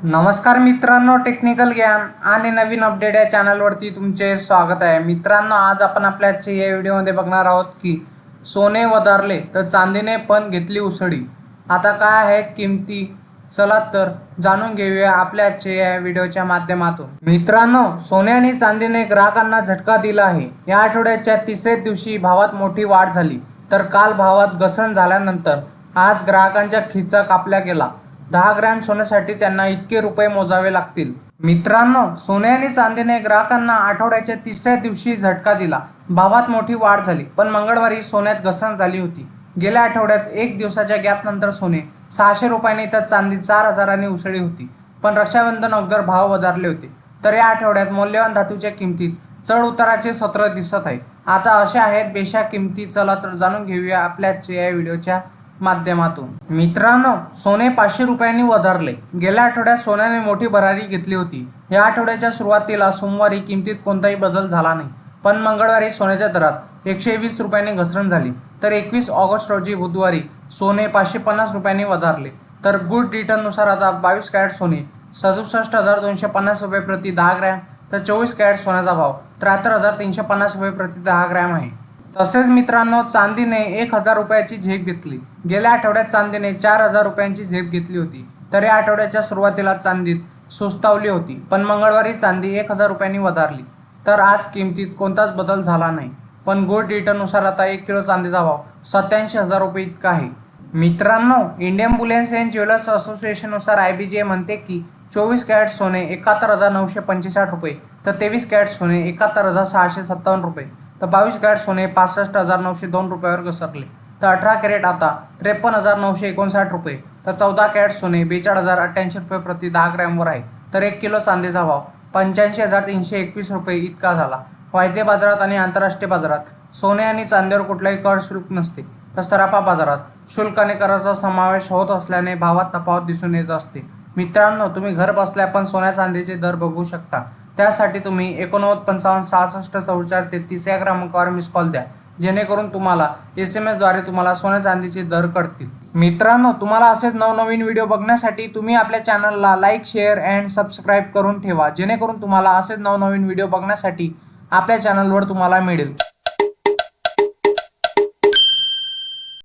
नमस्कार मित्रांनो टेक्निकल ज्ञान आणि नवीन अपडेट या चॅनलवरती तुमचे स्वागत आहे. मित्रांनो आज आपण आपल्या आजच्या या व्हिडिओमध्ये बघणार आहोत की सोने वधारले तर चांदीने पण घेतली उसळी. आता काय आहेत किमती? चला तर जाणून घेऊया आपल्या आजच्या या व्हिडिओच्या माध्यमातून. मित्रांनो सोने आणि चांदीने ग्राहकांना झटका दिला आहे. या आठवड्याच्या तिसऱ्या दिवशी भावात मोठी वाढ झाली. तर काल भावात घसरण झाल्यानंतर आज ग्राहकांच्या खिचा कापल्या गेला. दहा ग्रॅम सोन्यासाठी त्यांना इतके रुपये मोजावे लागतील. मित्रांनो सोने आणि चांदीने ग्राहकांना आठवड्याच्या तिसऱ्या दिवशी झटका दिला. भावात मोठी वाढ झाली पण मंगळवारी सोन्यात घसरण झाली होती. गेल्या आठवड्यात एक दिवसाच्या गॅप नंतर सोने सहाशे रुपयांनी तर चांदी चार हजारांनी उसळी होती पण रक्षाबंधन अगोदर भाव वधारले होते. तर या आठवड्यात मौल्यवान धातूच्या किमतीत चढ उताराचे सत्र दिसत आहे. आता अशा आहेत बेशा किमती चला तर जाणून घेऊया आपल्या या व्हिडिओच्या माध्यमातून. मित्रांनो सोने पाचशे रुपयांनी वधारले. गेल्या आठवड्यात सोन्याने मोठी भरारी घेतली होती. या आठवड्याच्या सुरुवातीला सोमवारी किमतीत कोणताही बदल झाला नाही. पण मंगळवारी सोन्याच्या दरात एकशे वीस रुपयांनी घसरण झाली. तर एकवीस ऑगस्ट रोजी बुधवारी सोने पाचशे पन्नास रुपयांनी वधारले. तर गुड रिटर्ननुसार आता बावीस कॅरेट सोने सदुसष्ट हजार दोनशे पन्नास रुपये प्रति दहा ग्रॅम तर चोवीस कॅरेट सोन्याचा भाव त्र्याहत्तर हजार तीनशे पन्नास रुपये प्रति दहा ग्रॅम आहे. तसेच मित्रांनो चांदीने एक हजार रुपयाची झेप घेतली. गेल्या आठवड्यात चांदीने चार हजार रुपयांची झेप घेतली होती. तर या आठवड्याच्या सुरुवातीला चांदीत सुस्तावली होती पण मंगळवारी चांदी एक हजार रुपयांनी वधारली. तर आज किमतीत कोणताच बदल झाला नाही. पण गोल्ड रिटर्ननुसार आता एक किलो चांदीचा भाव सत्याऐंशी हजार रुपये इतका आहे. मित्रांनो इंडियन बुलेन्स अँड ज्वेलर्स असोसिएशननुसार आय बी जे म्हणते की चोवीस कॅरेट सोने एकाहत्तर हजार नऊशे पंचेसाठ रुपये तर तेवीस कॅरेट सोने एकाहत्तर हजार सहाशे सत्तावन्न रुपये. तर बावीस कॅरेट सोने पासष्ट हजार नऊशे दोन रुपयावर घसरले. तर अठरा कॅरेट आता त्रेपन्न हजार नऊशे एकोणसाठ रुपये. तर चौदा कॅरेट सोने बेचाळीस हजार अठ्ठ्याऐंशी रुपये प्रति दहा ग्रॅमवर आहे. तर एक किलो चांदीचा भाव पंच्याऐंशी हजार तीनशे एकवीस रुपये इतका झाला. वायदे बाजारात आणि आंतरराष्ट्रीय बाजारात सोने आणि चांदीवर कुठलाही कर शुल्क नसते. तर सराफा बाजारात शुल्क आणि कराचा समावेश होत असल्याने भावात तफावत दिसून येत असते. मित्रांनो तुम्ही घर बसल्या पण सोन्या चांदीचे दर बघू शकता. त्यासाठी तुम्ही एकोणनव्वद पंचावन्न सहासष्ट चौचार तेहतीस या क्रमांकावर मिस कॉल द्या. जेणेकरून तुम्हाला एस एम एसद्वारे तुम्हाला सोन्या चांदीचे दर कळतील. मित्रांनो तुम्हाला असेच नवनवीन व्हिडिओ बघण्यासाठी तुम्ही आपल्या चॅनलला लाईक शेअर अँड सबस्क्राईब करून ठेवा. जेणेकरून तुम्हाला असेच नवनवीन व्हिडिओ बघण्यासाठी आपल्या चॅनलवर तुम्हाला मिळेल.